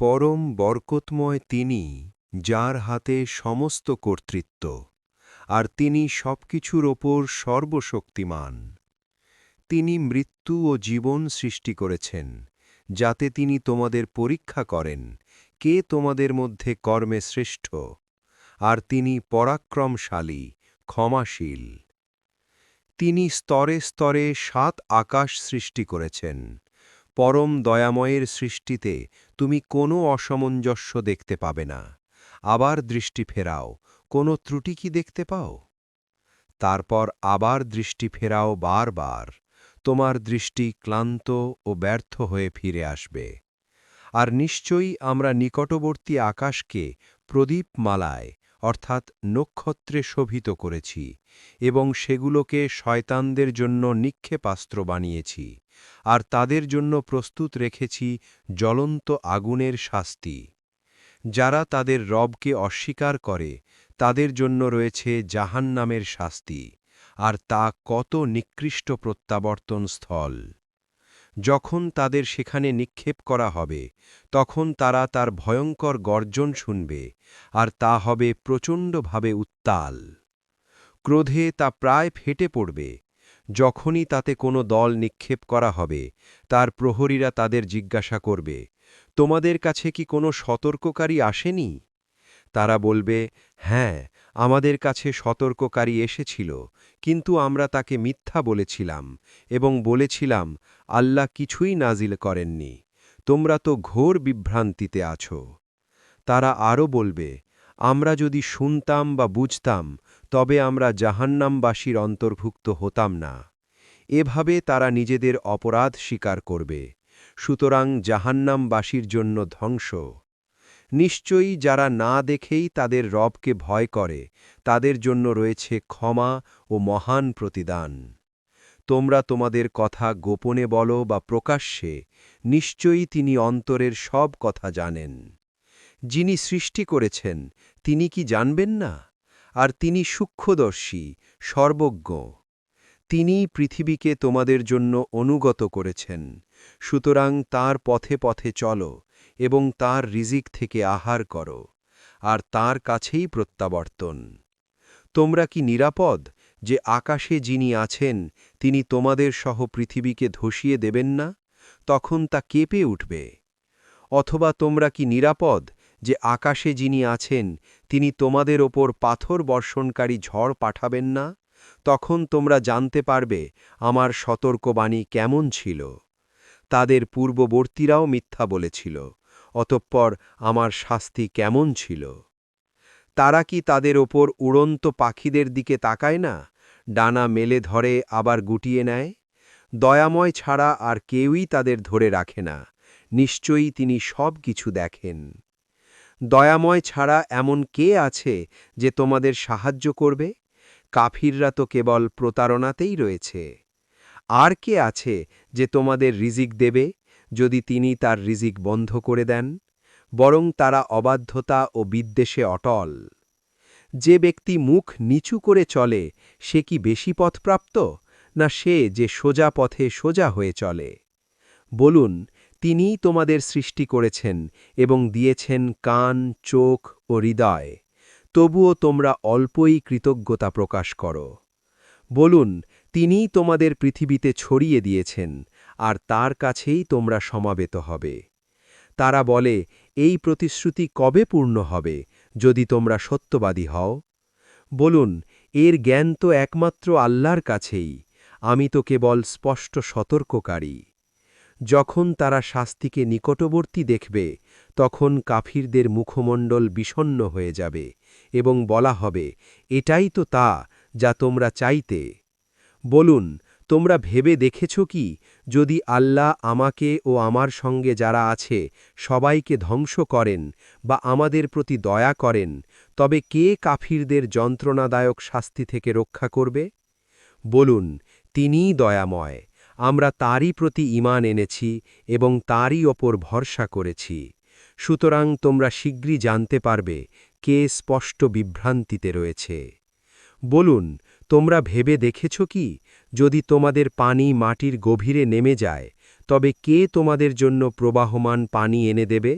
পরম বরকতময় তিনি যার হাতে সমস্ত কর্তৃত্ব, আর তিনি সবকিছুর ওপর সর্বশক্তিমান। তিনি মৃত্যু ও জীবন সৃষ্টি করেছেন, যাতে তিনি তোমাদের পরীক্ষা করেন, কে তোমাদের মধ্যে কর্মে শ্রেষ্ঠ, আর তিনি পরাক্রমশালী, ক্ষমাশীল। তিনি স্তরে স্তরে সাত আকাশ সৃষ্টি করেছেন পরম দয়াময়ের সৃষ্টিতে তুমি কোনো অসামঞ্জস্য দেখতে পাবে না। আবার দৃষ্টি ফেরাও, কোনো ত্রুটি কি দেখতে পাও? তারপর আবার দৃষ্টি ফেরাও বারবার, তোমার দৃষ্টি ক্লান্ত ও ব্যর্থ হয়ে ফিরে আসবে। আর নিশ্চয়ই আমরা নিকটবর্তী আকাশকে প্রদীপ মালায় অর্থাৎ নক্ষত্রে শোভিত করেছি এবং সেগুলোকে শয়তানদের জন্য নিক্ষেপাস্ত্র বানিয়েছি। আর তাদের জন্য প্রস্তুত রেখেছি জ্বলন্ত আগুনের শাস্তি। যারা তাদের রবকে অস্বীকার করে, তাদের জন্য রয়েছে জাহান্নামের শাস্তি, আর তা কত নিকৃষ্ট প্রত্যাবর্তন স্থল। যখন তাদের সেখানে নিক্ষেপ করা হবে, তখন তারা তার ভয়ঙ্কর গর্জন শুনবে, আর তা হবে প্রচণ্ডভাবে উত্তাল। ক্রোধে তা প্রায় ফেটে পড়বে যখনই তাতে কোনো দল নিক্ষেপ করা হবে, তার প্রহরীরা তাদের জিজ্ঞাসা করবে, তোমাদের কাছে কি কোনো সতর্ককারী আসেনি? তারা বলবে হ্যাঁ আমাদের কাছে সতর্ককারী এসেছিল, কিন্তু আমরা তাকে মিথ্যা বলেছিলাম এবং বলেছিলাম, আল্লাহ কিছুই নাজিল করেননি, তোমরা তো ঘোর বিভ্রান্তিতে আছো। তারা আরও বলবে, আমরা যদি শুনতাম বা বুঝতাম তবে আমরা জাহান্নামবাসীর অন্তর্ভুক্ত হতাম না। এভাবে তারা নিজেদের অপরাধ স্বীকার করবে। সুতরাং জাহান্নামবাসীর জন্য ধ্বংস। নিশ্চয়ই যারা না দেখেই তাদের রবকে ভয় করে, তাদের জন্য রয়েছে ক্ষমা ও মহান প্রতিদান। তোমরা তোমাদের কথা গোপনে বলো বা প্রকাশ্যে, নিশ্চয়ই তিনি অন্তরের সব কথা জানেন। যিনি সৃষ্টি করেছেন, তিনি কি জানবেন না? আর তিনি সূক্ষ্মদর্শী, সর্বজ্ঞ। তিনিই পৃথিবীকে তোমাদের জন্য অনুগত করেছেন। সুতরাং তার পথে পথে চলো এবং তার রিজিক থেকে আহার করো, আর তার কাছেই প্রত্যাবর্তন। তোমরা কি নিরাপদ যে আকাশে যিনি আছেন, তিনি তোমাদের সহ পৃথিবীকে ধসিয়ে দেবেন না? তখন তা কেঁপে উঠবে। অথবা তোমরা কি নিরাপদ যে আকাশে যিনি আছেন তিনি তোমাদের ওপর পাথর বর্ষণকারী ঝড় পাঠাবেন না? তখন তোমরা জানতে পারবে আমার সতর্কবাণী কেমন ছিল। তাদের পূর্ববর্তীরাও মিথ্যা বলেছিল, অতঃপর আমার শাস্তি কেমন ছিল? তারা কি তাদের ওপর উড়ন্ত পাখিদের দিকে তাকায় না, ডানা মেলে ধরে আবার গুটিয়ে নেয়? দয়াময় ছাড়া আর কেউই তাদের ধরে রাখে না, নিশ্চয়ই তিনি সব কিছু দেখেন। দয়াময় ছাড়া এমন কে আছে যে তোমাদের সাহায্য করবে? কাফিররা তো কেবল প্রতারণাতেই রয়েছে। আর কে আছে যে তোমাদের রিজিক দেবে যদি তিনি তার রিজিক বন্ধ করে দেন? বরং তারা অবাধ্যতা ও বিদ্বেষে অটল। যে ব্যক্তি মুখ নিচু করে চলে, সে কি বেশি পথপ্রাপ্ত? না সে যে সোজা পথে সোজা হয়ে চলে? বলুন তিনিই তোমাদের সৃষ্টি করেছেন এবং দিয়েছেন কান, চোখ ও হৃদয়। তবুও তোমরা অল্পই কৃতজ্ঞতা প্রকাশ করো। বলুন, তিনিই তোমাদের পৃথিবীতে ছড়িয়ে দিয়েছেন, আর তার কাছেই তোমরা সমাবেত হবে। তারা বলে, এই প্রতিশ্রুতি কবে পূর্ণ হবে, যদি তোমরা সত্যবাদী হও? বলুন, এর জ্ঞান তো একমাত্র আল্লাহর কাছেই। আমি তো কেবল স্পষ্ট সতর্ককারী। যখন তারা শাস্তিকে নিকটবর্তী দেখবে, তখন কাফিরদের মুখমণ্ডল বিষণ্ন হয়ে যাবে এবং বলা হবে, এটাই তো তা যা তোমরা চাইতে। বলুন, তোমরা ভেবে দেখেছ কি, যদি আল্লাহ আমাকে ও আমার সঙ্গে যারা আছে সবাইকে ধ্বংস করেন বা আমাদের প্রতি দয়া করেন, তবে কে কাফিরদের যন্ত্রণাদায়ক শাস্তি থেকে রক্ষা করবে? বলুন, তিনিই দয়াময়। আমরা তারই প্রতি ইমান এনেছি এবং তারই ওপর ভরসা করেছি। সুতরাং তোমরা শীঘ্রই জানতে পারবে কে স্পষ্ট বিভ্রান্তিতে রয়েছে। বলুন, তোমরা ভেবে দেখেছ কি? যদি তোমাদের পানি মাটির গভীরে নেমে যায়, তবে কে তোমাদের জন্য প্রবাহমান পানি এনে দেবে?